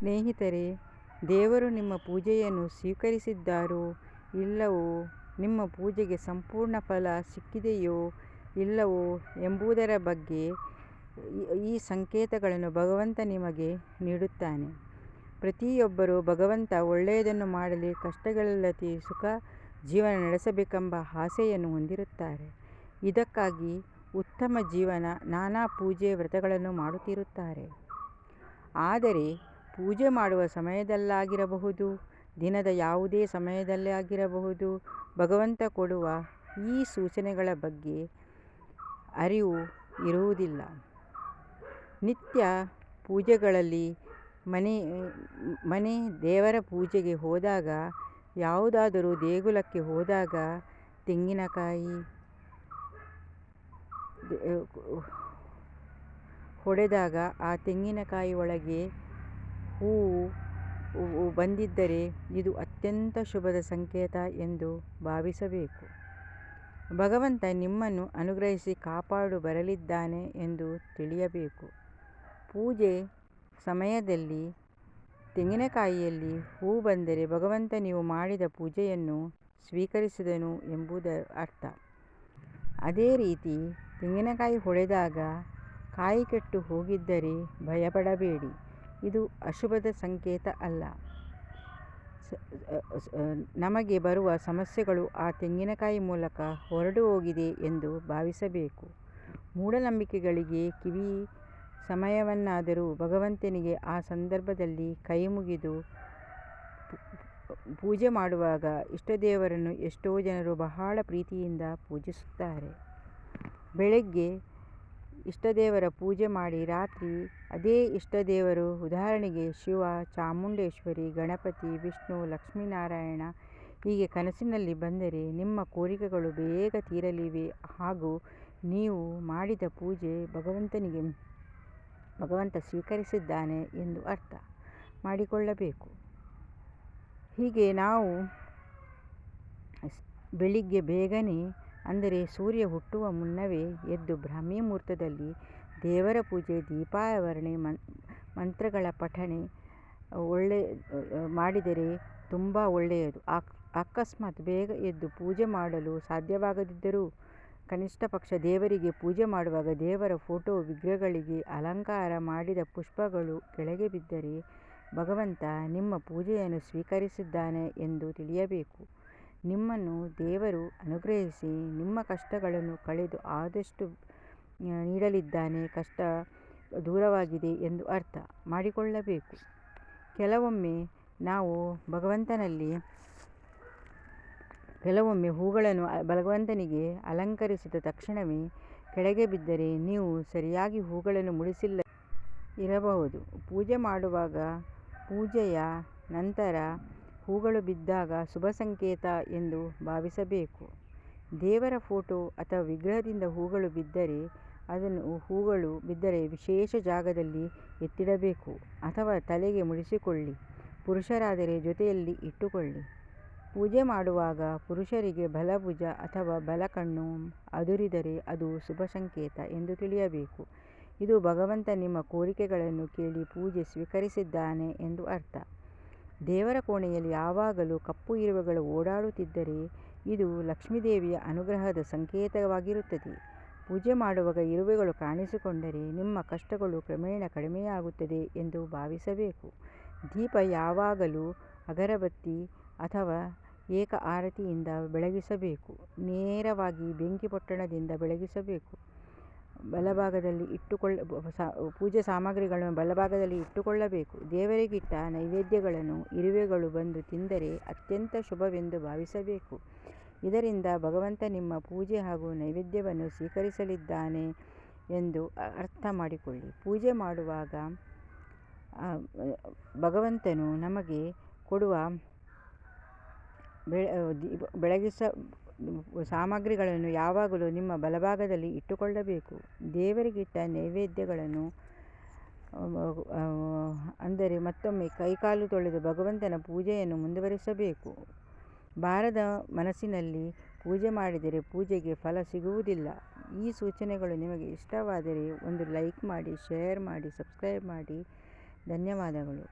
ಸ್ನೇಹಿತರೆ, ದೇವರು ನಿಮ್ಮ ಪೂಜೆಯನ್ನು ಸ್ವೀಕರಿಸಿದ್ದಾರೋ ಇಲ್ಲವೋ, ನಿಮ್ಮ ಪೂಜೆಗೆ ಸಂಪೂರ್ಣ ಫಲ ಸಿಕ್ಕಿದೆಯೋ ಇಲ್ಲವೋ ಎಂಬುದರ ಬಗ್ಗೆ ಈ ಸಂಕೇತಗಳನ್ನು ಭಗವಂತ ನಿಮಗೆ ನೀಡುತ್ತಾನೆ. ಪ್ರತಿಯೊಬ್ಬರೂ ಭಗವಂತ ಒಳ್ಳೆಯದನ್ನು ಮಾಡಲಿ, ಕಷ್ಟಗಳಲ್ಲದೆ ಸುಖ ಜೀವನ ನಡೆಸಬೇಕೆಂಬ ಆಸೆಯನ್ನು ಹೊಂದಿರುತ್ತಾರೆ. ಇದಕ್ಕಾಗಿ ಉತ್ತಮ ಜೀವನ, ನಾನಾ ಪೂಜೆ ವ್ರತಗಳನ್ನು ಮಾಡುತ್ತಿರುತ್ತಾರೆ. ಆದರೆ ಪೂಜೆ ಮಾಡುವ ಸಮಯದಲ್ಲಾಗಿರಬಹುದು, ದಿನದ ಯಾವುದೇ ಸಮಯದಲ್ಲಾಗಿರಬಹುದು ಭಗವಂತ ಕೊಡುವ ಈ ಸೂಚನೆಗಳ ಬಗ್ಗೆ ಅರಿವು ಇರುವುದಿಲ್ಲ. ನಿತ್ಯ ಪೂಜೆಗಳಲ್ಲಿ ಮನೆ ಮನೆ ದೇವರ ಪೂಜೆಗೆ ಹೋದಾಗ, ಯಾವುದಾದರೂ ದೇಗುಲಕ್ಕೆ ಹೋದಾಗ ತೆಂಗಿನಕಾಯಿ ಹೊಡೆದಾಗ ಆ ತೆಂಗಿನಕಾಯಿ ಒಳಗೆ ಹೂವು ಬಂದಿದ್ದರೆ ಇದು ಅತ್ಯಂತ ಶುಭದ ಸಂಕೇತ ಎಂದು ಭಾವಿಸಬೇಕು. ಭಗವಂತ ನಿಮ್ಮನ್ನು ಅನುಗ್ರಹಿಸಿ ಕಾಪಾಡು ಬರಲಿದ್ದಾನೆ ಎಂದು ತಿಳಿಯಬೇಕು. ಪೂಜೆ ಸಮಯದಲ್ಲಿ ತೆಂಗಿನಕಾಯಿಯಲ್ಲಿ ಹೂ ಬಂದರೆ ಭಗವಂತ ನೀವು ಮಾಡಿದ ಪೂಜೆಯನ್ನು ಸ್ವೀಕರಿಸಿದನು ಎಂಬುದರ ಅರ್ಥ. ಅದೇ ರೀತಿ ತೆಂಗಿನಕಾಯಿ ಹೊಡೆದಾಗ ಕಾಯಿ ಕೆಟ್ಟು ಹೋಗಿದ್ದರೆ ಭಯಪಡಬೇಡಿ. ಇದು ಅಶುಭದ ಸಂಕೇತ ಅಲ್ಲ. ನಮಗೆ ಬರುವ ಸಮಸ್ಯೆಗಳು ಆ ತೆಂಗಿನಕಾಯಿ ಮೂಲಕ ಹೊರಡು ಹೋಗಿದೆ ಎಂದು ಭಾವಿಸಬೇಕು. ಮೂಢನಂಬಿಕೆಗಳಿಗೆ ಕಿವಿ ಸಮಯವನ್ನಾದರೂ ಭಗವಂತನಿಗೆ ಆ ಸಂದರ್ಭದಲ್ಲಿ ಕೈ ಮುಗಿದು ಪೂಜೆ ಮಾಡುವಾಗ ಇಷ್ಟದೇವರನ್ನು ಎಷ್ಟೋ ಜನರು ಬಹಳ ಪ್ರೀತಿಯಿಂದ ಪೂಜಿಸುತ್ತಾರೆ. ಬೆಳಗ್ಗೆ ಇಷ್ಟದೇವರ ಪೂಜೆ ಮಾಡಿ ರಾತ್ರಿ ಅದೇ ಇಷ್ಟದೇವರು ಉದಾಹರಣೆಗೆ ಶಿವ, ಚಾಮುಂಡೇಶ್ವರಿ, ಗಣಪತಿ, ವಿಷ್ಣು, ಲಕ್ಷ್ಮೀನಾರಾಯಣ ಹೀಗೆ ಕನಸಿನಲ್ಲಿ ಬಂದರೆ ನಿಮ್ಮ ಕೋರಿಕೆಗಳು ಬೇಗ ತೀರಲಿವೆ ಹಾಗೂ ನೀವು ಮಾಡಿದ ಪೂಜೆ ಭಗವಂತನಿಗೆ ಭಗವಂತ ಸ್ವೀಕರಿಸಿದ್ದಾನೆ ಎಂದು ಅರ್ಥ ಮಾಡಿಕೊಳ್ಳಬೇಕು. ಹೀಗೆ ನಾವು ಬೆಳಿಗ್ಗೆ ಬೇಗನೆ ಅಂದರೆ ಸೂರ್ಯ ಹುಟ್ಟುವ ಮುನ್ನವೇ ಎದ್ದು ಬ್ರಾಹ್ಮಿ ಮುಹೂರ್ತದಲ್ಲಿ ದೇವರ ಪೂಜೆ, ದೀಪಾವರಣೆ ಮಂತ್ರಗಳ ಪಠಣೆ, ಒಳ್ಳೆ, ಮಾಡಿದರೆ ತುಂಬ ಒಳ್ಳೆಯದು. ಅಕಸ್ಮಾತ್ ಬೇಗ ಎದ್ದು ಪೂಜೆ ಮಾಡಲು ಸಾಧ್ಯವಾಗದಿದ್ದರೂ ಕನಿಷ್ಠ ಪಕ್ಷ ದೇವರಿಗೆ ಪೂಜೆ ಮಾಡುವಾಗ ದೇವರ ಫೋಟೋ, ವಿಗ್ರಹಗಳಿಗೆ ಅಲಂಕಾರ ಮಾಡಿದ ಪುಷ್ಪಗಳು ಕೆಳಗೆ ಬಿದ್ದರೆ ಭಗವಂತ ನಿಮ್ಮ ಪೂಜೆಯನ್ನು ಸ್ವೀಕರಿಸಿದ್ದಾನೆ ಎಂದು ತಿಳಿಯಬೇಕು. ನಿಮ್ಮನ್ನು ದೇವರು ಅನುಗ್ರಹಿಸಿ ನಿಮ್ಮ ಕಷ್ಟಗಳನ್ನು ಕಳೆದು ಆದಷ್ಟು ನೀಡಲಿದ್ದಾನೆ. ಕಷ್ಟ ದೂರವಾಗಿದೆ ಎಂದು ಅರ್ಥ ಮಾಡಿಕೊಳ್ಳಬೇಕು. ಕೆಲವೊಮ್ಮೆ ನಾವು ಭಗವಂತನಲ್ಲಿ, ಕೆಲವೊಮ್ಮೆ ಹೂಗಳನ್ನು ಭಗವಂತನಿಗೆ ಅಲಂಕರಿಸಿದ ತಕ್ಷಣವೇ ಕೆಳಗೆ ಬಿದ್ದರೆ ನೀವು ಸರಿಯಾಗಿ ಹೂಗಳನ್ನು ಮುಡಿಸಿಲ್ಲ ಇರಬಹುದು. ಪೂಜೆ ಮಾಡುವಾಗ ಪೂಜೆಯ ನಂತರ ಹೂಗಳು ಬಿದ್ದಾಗ ಶುಭ ಸಂಕೇತ ಎಂದು ಭಾವಿಸಬೇಕು. ದೇವರ ಫೋಟೋ ಅಥವಾ ವಿಗ್ರಹದಿಂದ ಹೂಗಳು ಬಿದ್ದರೆ ಅದನ್ನು ಹೂಗಳು ಬಿದ್ದರೆ ವಿಶೇಷ ಜಾಗದಲ್ಲಿ ಎತ್ತಿಡಬೇಕು ಅಥವಾ ತಲೆಗೆ ಮುಡಿಸಿಕೊಳ್ಳಿ. ಪುರುಷರಾದರೆ ಜೊತೆಯಲ್ಲಿ ಇಟ್ಟುಕೊಳ್ಳಿ. ಪೂಜೆ ಮಾಡುವಾಗ ಪುರುಷರಿಗೆ ಬಲಭುಜ ಅಥವಾ ಬಲಕಣ್ಣು ಅದುರಿದರೆ ಅದು ಶುಭ ಸಂಕೇತ ಎಂದು ತಿಳಿಯಬೇಕು. ಇದು ಭಗವಂತ ನಿಮ್ಮ ಕೋರಿಕೆಗಳನ್ನು ಕೇಳಿ ಪೂಜೆ ಸ್ವೀಕರಿಸಿದ್ದಾನೆ ಎಂದು ಅರ್ಥ. ದೇವರ ಕೋಣೆಯಲ್ಲಿ ಯಾವಾಗಲೂ ಕಪ್ಪು ಇರುವೆಗಳು ಓಡಾಡುತ್ತಿದ್ದರೆ ಇದು ಲಕ್ಷ್ಮೀದೇವಿಯ ಅನುಗ್ರಹದ ಸಂಕೇತವಾಗಿರುತ್ತದೆ. ಪೂಜೆ ಮಾಡುವಾಗ ಇರುವೆಗಳು ಕಾಣಿಸಿಕೊಂಡರೆ ನಿಮ್ಮ ಕಷ್ಟಗಳು ಕ್ರಮೇಣ ಕಡಿಮೆಯಾಗುತ್ತದೆ ಎಂದು ಭಾವಿಸಬೇಕು. ದೀಪ ಯಾವಾಗಲೂ ಅಗರಬತ್ತಿ ಅಥವಾ ಏಕ ಆರತಿಯಿಂದ ಬೆಳಗಿಸಬೇಕು. ನೇರವಾಗಿ ಬೆಂಕಿ ಪೊಟ್ಟಣದಿಂದ ಬೆಳಗಿಸಬೇಕು. ಬಲಭಾಗದಲ್ಲಿ ಇಟ್ಟುಕೊಳ್ಳ ಪೂಜೆ ಸಾಮಗ್ರಿಗಳನ್ನು ಬಲಭಾಗದಲ್ಲಿ ಇಟ್ಟುಕೊಳ್ಳಬೇಕು. ದೇವರಿಗಿಟ್ಟ ನೈವೇದ್ಯಗಳನ್ನು, ಇರುವೆಗಳು ಬಂದು ತಿಂದರೆ ಅತ್ಯಂತ ಶುಭವೆಂದು ಭಾವಿಸಬೇಕು. ಇದರಿಂದ ಭಗವಂತ ನಿಮ್ಮ ಪೂಜೆ ಹಾಗೂ ನೈವೇದ್ಯವನ್ನು ಸ್ವೀಕರಿಸಲಿದ್ದಾನೆ ಎಂದು ಅರ್ಥ ಮಾಡಿಕೊಳ್ಳಿ. ಪೂಜೆ ಮಾಡುವಾಗ ಭಗವಂತನು ನಮಗೆ ಕೊಡುವ ಬೆಳಗಿಸ ಸಾಮಗ್ರಿಗಳನ್ನು ಯಾವಾಗಲೂ ನಿಮ್ಮ ಬಲಭಾಗದಲ್ಲಿ ಇಟ್ಟುಕೊಳ್ಳಬೇಕು. ದೇವರಿಗಿಟ್ಟ ನೈವೇದ್ಯಗಳನ್ನು ಅಂದರೆ ಮತ್ತೊಮ್ಮೆ ಕೈಕಾಲು ತೊಳೆದು ಭಗವಂತನ ಪೂಜೆಯನ್ನು ಮುಂದುವರಿಸಬೇಕು. ಬಾರದ ಮನಸ್ಸಿನಲ್ಲಿ ಪೂಜೆ ಮಾಡಿದರೆ ಪೂಜೆಗೆ ಫಲ ಸಿಗುವುದಿಲ್ಲ. ಈ ಸೂಚನೆಗಳು ನಿಮಗೆ ಇಷ್ಟವಾದರೆ ಒಂದು ಲೈಕ್ ಮಾಡಿ, ಶೇರ್ ಮಾಡಿ, ಸಬ್ಸ್ಕ್ರೈಬ್ ಮಾಡಿ. ಧನ್ಯವಾದಗಳು.